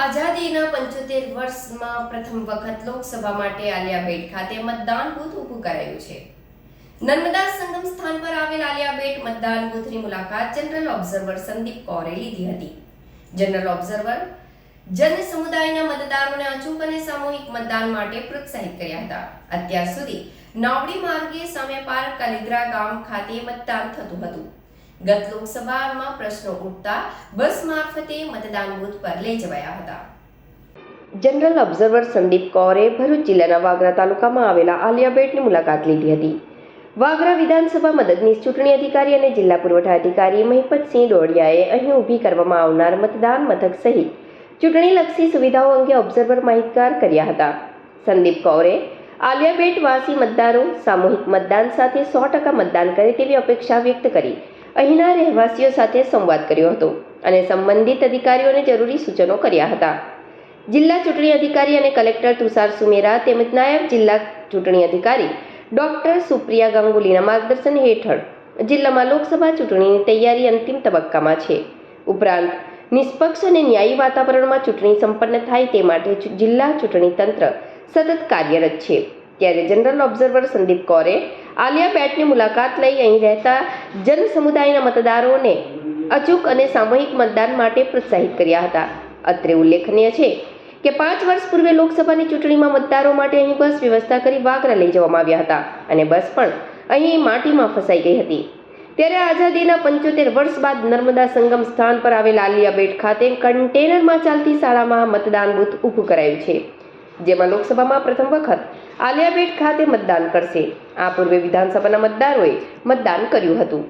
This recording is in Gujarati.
આઝાદીના પંચોતેર વર્ષમાં પ્રથમ વખત લોકસભા માટે આલિયાબેટ ખાતે મતદાન બૂથ ઊભું કરાયું છે. નર્મદા સંગમ સ્થાન પર આવેલ આલિયાબેટ મતદાન બૂથની મુલાકાત જનરલ ઓબ્ઝર્વર સંદીપ કૌરે લીધી હતી. જનરલ ઓબ્ઝર્વર જન સમુદાયના મતદારોને અચૂક અને સામૂહિક મતદાન માટે પ્રોત્સાહિત કર્યા હતા. અત્યાર સુધી નાવડી માર્ગે સામે પાર કલિદ્રા ગામ ખાતે મતદાન થતું હતું. ગત લોકસભામાં પ્રશ્નો ઉઠતા બસ મારફતે મતદાન બૂથ પર લઈ જવાયા હતા. જનરલ ઓબ્ઝર્વર સંદીપ કૌરે ભરૂચ જિલ્લાના વાગરા તાલુકામાં આવેલા આલિયાબેટની મુલાકાત લીધી હતી. વાગરા વિધાનસભા મદદનીશ ચૂંટણી અધિકારી અને જિલ્લા પુરવઠા અધિકારી મહિપતસિંહ ડોડિયાએ અહીં ઊભી કરવામાં આવનાર મતદાન મથક સહિત ચૂંટણીલક્ષી સુવિધાઓ અંગે ઓબ્ઝર્વર માહિતગાર કર્યા હતા. સંદીપ કૌરે આલિયાબેટ વાસી મતદારો સામૂહિક મતદાન સાથે સો ટકા મતદાન કરે તેવી અપેક્ષા વ્યક્ત કરી. અહીંના રહેવાસીઓ સાથે સંવાદ કર્યો હતો અને સંબંધિત અધિકારીઓને જરૂરી સૂચનો કર્યા હતા. જિલ્લા ચૂંટણી અધિકારી અને કલેક્ટર તુષાર સુમેરા તેમજ નાયબ જિલ્લા ચૂંટણી અધિકારી ડોક્ટર સુપ્રિયા ગાંગુલીના માર્ગદર્શન હેઠળ જિલ્લામાં લોકસભા ચૂંટણીની તૈયારી અંતિમ તબક્કામાં છે. ઉપરાંત, નિષ્પક્ષ અને ન્યાયી વાતાવરણમાં ચૂંટણી સંપન્ન થાય તે માટે જિલ્લા ચૂંટણી તંત્ર સતત કાર્યરત છે. ત્યારે જનરલ ઓબ્ઝર્વર સંદીપ કૌરે આલિયા પેટની મુલાકાત લઈ અહીં રહેતા જન સમુદાયના મતદારોને અચૂક અને સામૂહિક મતદાન માટે પ્રોત્સાહિત કર્યા હતા. અત્રે ઉલ્લેખનીય છે કે પાંચ વર્ષ પૂર્વે લોકસભાની ચૂંટણીમાં મતદારો માટે અહીં બસ વ્યવસ્થા કરી વાગરા લઈ જવામાં આવ્યા હતા અને બસ પણ અહીં માટીમાં ફસાઈ ગઈ હતી. ત્યારે આઝાદીના પંચોતેર વર્ષ બાદ નર્મદા સંગમ સ્થાન પર આવેલ આલિયાબેટ ખાતે કન્ટેનરમાં ચાલતી શાળામાં મતદાન બૂથ ઊભું કરાયું છે. જેમાં લોકસભામાં પ્રથમ વખત આલિયાબેટ ખાતે મતદાન કરશે. આ પૂર્વે વિધાનસભાના મતદારોએ મતદાન કર્યું હતું.